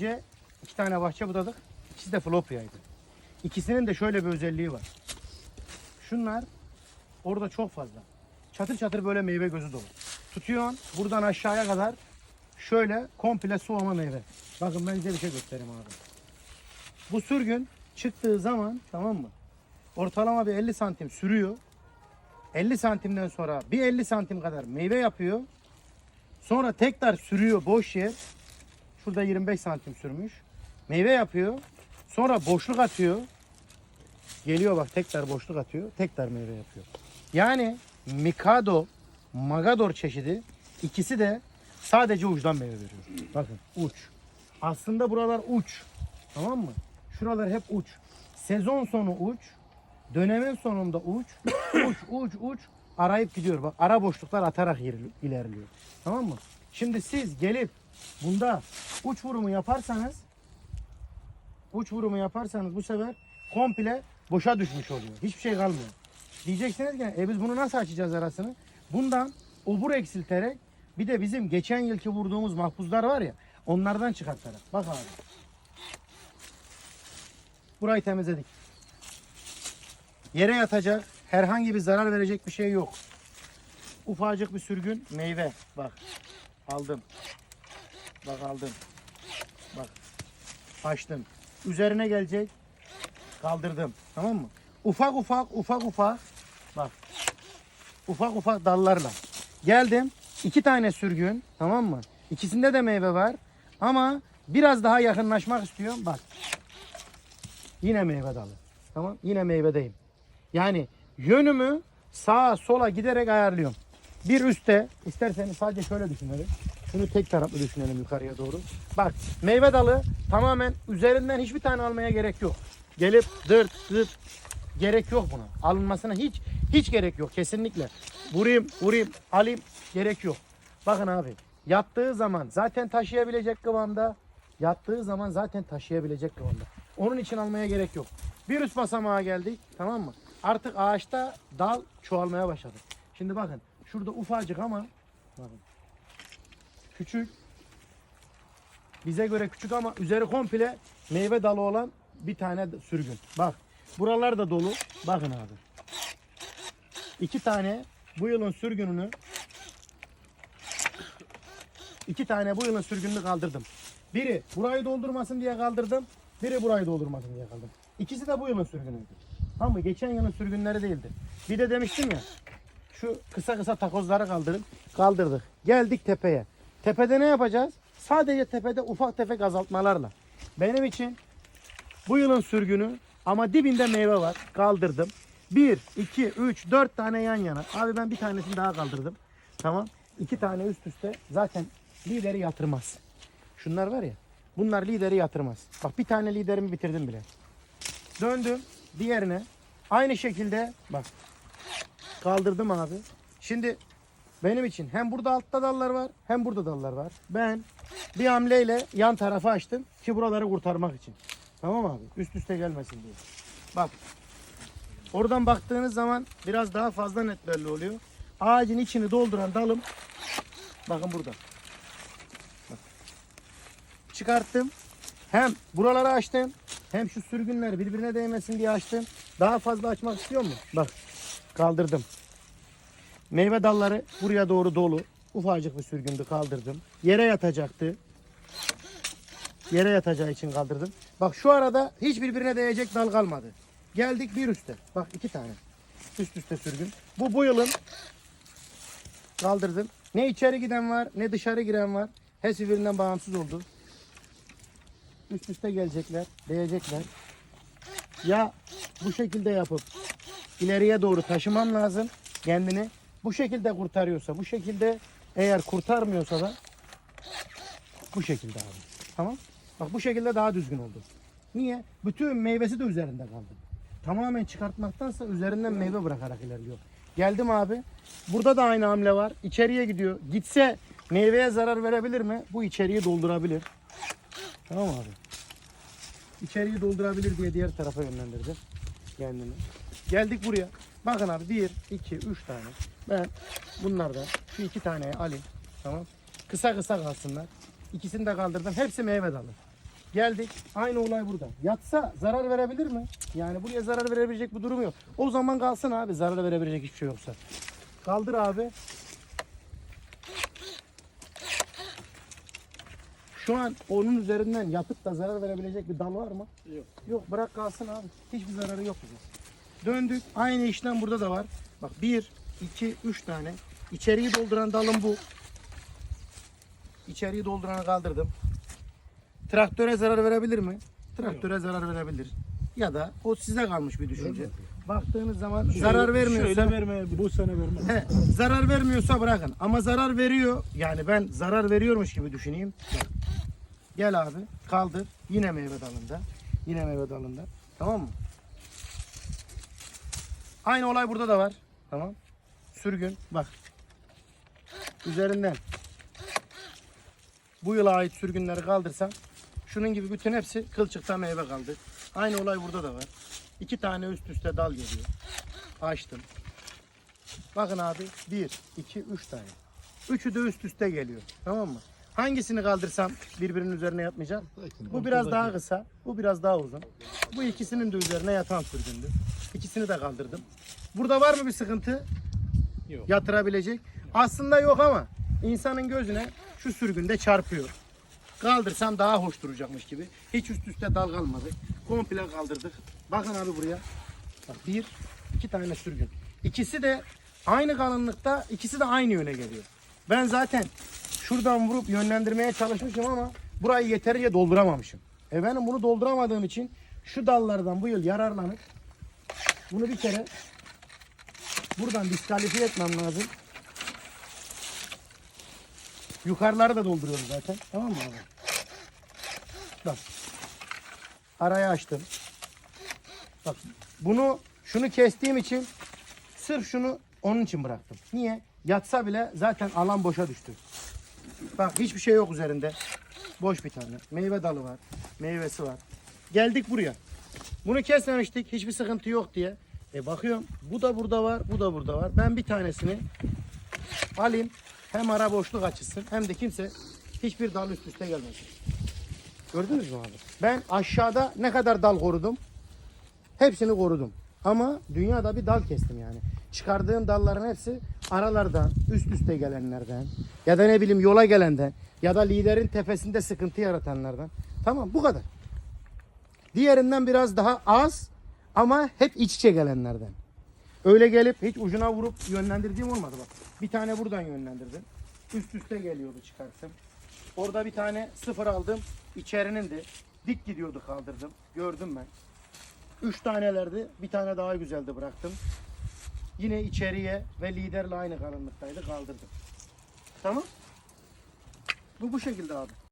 Önce iki tane bahçe budadık. İkisi de flopyaydı. İkisinin de şöyle bir özelliği var. Şunlar orada çok fazla. Çatır çatır böyle meyve gözü dolu. Tutuyorsun buradan aşağıya kadar şöyle komple sulama meyve. Bakın ben size bir şey göstereyim abi. Bu sürgün çıktığı zaman tamam mı? Ortalama bir 50 santim sürüyor. 50 santimden sonra bir 50 santim kadar meyve yapıyor. Sonra tekrar sürüyor boş yer. Şurada 25 santim sürmüş. Meyve yapıyor. Sonra boşluk atıyor. Geliyor bak tekrar boşluk atıyor. Tekrar meyve yapıyor. Yani Mikado, Magador çeşidi ikisi de sadece uçtan meyve veriyor. Bakın uç. Aslında buralar uç. Tamam mı? Şuralar hep uç. Sezon sonu uç. Dönemin sonunda uç. uç, uç, uç. Arayıp gidiyor. Bak ara boşluklar atarak ilerli- ilerliyor. Tamam mı? Şimdi siz gelip bunda uç vurumu yaparsanız uç vurumu yaparsanız bu sefer komple boşa düşmüş oluyor. Hiçbir şey kalmıyor. Diyeceksiniz ki e biz bunu nasıl açacağız arasını? Bundan obur eksilterek bir de bizim geçen yılki vurduğumuz mahpuzlar var ya onlardan çıkartarak. Bak abi. Burayı temizledik. Yere yatacak, herhangi bir zarar verecek bir şey yok. Ufacık bir sürgün meyve. Bak. Aldım. Bak aldım. Bak. Açtım. Üzerine gelecek. Kaldırdım. Tamam mı? Ufak ufak ufak ufak. Bak. Ufak ufak dallarla. Geldim. iki tane sürgün. Tamam mı? İkisinde de meyve var. Ama biraz daha yakınlaşmak istiyorum. Bak. Yine meyve dalı. Tamam. Yine meyvedeyim. Yani yönümü sağa sola giderek ayarlıyorum. Bir üstte isterseniz sadece şöyle düşünelim. Şunu tek taraflı düşünelim yukarıya doğru. Bak meyve dalı tamamen üzerinden hiçbir tane almaya gerek yok. Gelip dırt dırt gerek yok buna. Alınmasına hiç hiç gerek yok kesinlikle. Vurayım vurayım alayım gerek yok. Bakın abi yattığı zaman zaten taşıyabilecek kıvamda. Yattığı zaman zaten taşıyabilecek kıvamda. Onun için almaya gerek yok. Bir üst basamağa geldik tamam mı? Artık ağaçta dal çoğalmaya başladı. Şimdi bakın şurada ufacık ama bakın küçük bize göre küçük ama üzeri komple meyve dalı olan bir tane sürgün. Bak buralar da dolu. Bakın abi. İki tane bu yılın sürgününü iki tane bu yılın sürgününü kaldırdım. Biri burayı doldurmasın diye kaldırdım. Biri burayı doldurmasın diye kaldırdım. İkisi de bu yılın sürgünüydü. Ama geçen yılın sürgünleri değildi. Bir de demiştim ya şu kısa kısa takozları kaldırın. Kaldırdık. Geldik tepeye. Tepede ne yapacağız? Sadece tepede ufak tefek azaltmalarla. Benim için bu yılın sürgünü ama dibinde meyve var. Kaldırdım. 1, 2, 3, 4 tane yan yana. Abi ben bir tanesini daha kaldırdım. Tamam. İki tane üst üste zaten lideri yatırmaz. Şunlar var ya. Bunlar lideri yatırmaz. Bak bir tane liderimi bitirdim bile. Döndüm diğerine. Aynı şekilde bak kaldırdım abi. Şimdi benim için hem burada altta dallar var hem burada dallar var. Ben bir hamleyle yan tarafı açtım ki buraları kurtarmak için. Tamam abi üst üste gelmesin diye. Bak oradan baktığınız zaman biraz daha fazla net belli oluyor. Ağacın içini dolduran dalım bakın burada. Bak. Çıkarttım. Hem buraları açtım hem şu sürgünler birbirine değmesin diye açtım. Daha fazla açmak istiyor mu? Bak kaldırdım. Meyve dalları buraya doğru dolu. Ufacık bir sürgündü kaldırdım. Yere yatacaktı. Yere yatacağı için kaldırdım. Bak şu arada hiç birbirine değecek dal kalmadı. Geldik bir üste. Bak iki tane. Üst üste sürgün. Bu bu yılın kaldırdım. Ne içeri giden var ne dışarı giren var. Hepsi birbirinden bağımsız oldu. Üst üste gelecekler, değecekler. Ya bu şekilde yapıp ileriye doğru taşımam lazım kendini. Bu şekilde kurtarıyorsa, bu şekilde eğer kurtarmıyorsa da bu şekilde abi. Tamam? Bak bu şekilde daha düzgün oldu. Niye? Bütün meyvesi de üzerinde kaldı. Tamamen çıkartmaktansa üzerinden meyve bırakarak ilerliyor. Geldim abi. Burada da aynı hamle var. İçeriye gidiyor. Gitse meyveye zarar verebilir mi? Bu içeriği doldurabilir. Tamam abi. İçeriği doldurabilir diye diğer tarafa yönlendirdi kendini. Geldik buraya. Bakın abi bir, iki, üç tane. Ben bunlardan şu iki taneyi alayım. Tamam. Kısa kısa kalsınlar. İkisini de kaldırdım. Hepsi meyve dalı. Geldik. Aynı olay burada. Yatsa zarar verebilir mi? Yani buraya zarar verebilecek bir durum yok. O zaman kalsın abi. Zarar verebilecek hiçbir şey yoksa. Kaldır abi. Şu an onun üzerinden yatıp da zarar verebilecek bir dal var mı? Yok. Yok bırak kalsın abi. Hiçbir zararı yok bize. Döndük. Aynı işlem burada da var. Bak bir, iki, üç tane. İçeriği dolduran dalım bu. İçeriği dolduranı kaldırdım. Traktöre zarar verebilir mi? Traktöre zarar verebilir. Ya da o size kalmış bir düşünce. Baktığınız zaman zarar vermiyorsa Şöyle verme, bu sene verme. He, zarar vermiyorsa bırakın. Ama zarar veriyor. Yani ben zarar veriyormuş gibi düşüneyim. Bak. Gel abi kaldır. Yine meyve dalında. Yine meyve dalında. Tamam mı? Aynı olay burada da var. Tamam. Sürgün. Bak. Üzerinden bu yıla ait sürgünleri kaldırsam şunun gibi bütün hepsi kılçıkta meyve kaldı. Aynı olay burada da var. İki tane üst üste dal geliyor. Açtım. Bakın abi 1, 2, 3 tane. Üçü de üst üste geliyor. Tamam mı? Hangisini kaldırsam birbirinin üzerine yatmayacak? Bu biraz daha kısa, bu biraz daha uzun. Bu ikisinin de üzerine yatan sürgündü. İkisini de kaldırdım. Burada var mı bir sıkıntı? Yok. Yatırabilecek. Aslında yok ama insanın gözüne şu sürgünde çarpıyor. Kaldırsam daha hoş duracakmış gibi. Hiç üst üste dal kalmadı. Komple kaldırdık. Bakın abi buraya. Bak bir, iki tane sürgün. İkisi de aynı kalınlıkta, ikisi de aynı yöne geliyor. Ben zaten şuradan vurup yönlendirmeye çalışmışım ama burayı yeterince dolduramamışım. E benim bunu dolduramadığım için şu dallardan bu yıl yararlanıp bunu bir kere buradan diskalifiye etmem lazım. Yukarıları da dolduruyorum zaten. Tamam mı abi? Bak. Arayı açtım. Bak bunu şunu kestiğim için sırf şunu onun için bıraktım. Niye? Yatsa bile zaten alan boşa düştü. Bak hiçbir şey yok üzerinde. Boş bir tane. Meyve dalı var. Meyvesi var. Geldik buraya. Bunu kesmemiştik. Hiçbir sıkıntı yok diye. E bakıyorum bu da burada var, bu da burada var. Ben bir tanesini alayım. Hem ara boşluk açılsın hem de kimse hiçbir dal üst üste gelmesin. Gördünüz mü abi? Ben aşağıda ne kadar dal korudum? Hepsini korudum. Ama dünyada bir dal kestim yani. Çıkardığım dalların hepsi aralardan, üst üste gelenlerden ya da ne bileyim yola gelenden ya da liderin tepesinde sıkıntı yaratanlardan. Tamam bu kadar. Diğerinden biraz daha az ama hep iç içe gelenlerden. Öyle gelip hiç ucuna vurup yönlendirdiğim olmadı bak. Bir tane buradan yönlendirdim. Üst üste geliyordu çıkarttım. Orada bir tane sıfır aldım. İçerinin de dik gidiyordu kaldırdım. Gördüm ben. Üç tanelerdi. Bir tane daha güzeldi bıraktım. Yine içeriye ve liderle aynı kalınlıktaydı kaldırdım. Tamam. Bu bu şekilde abi.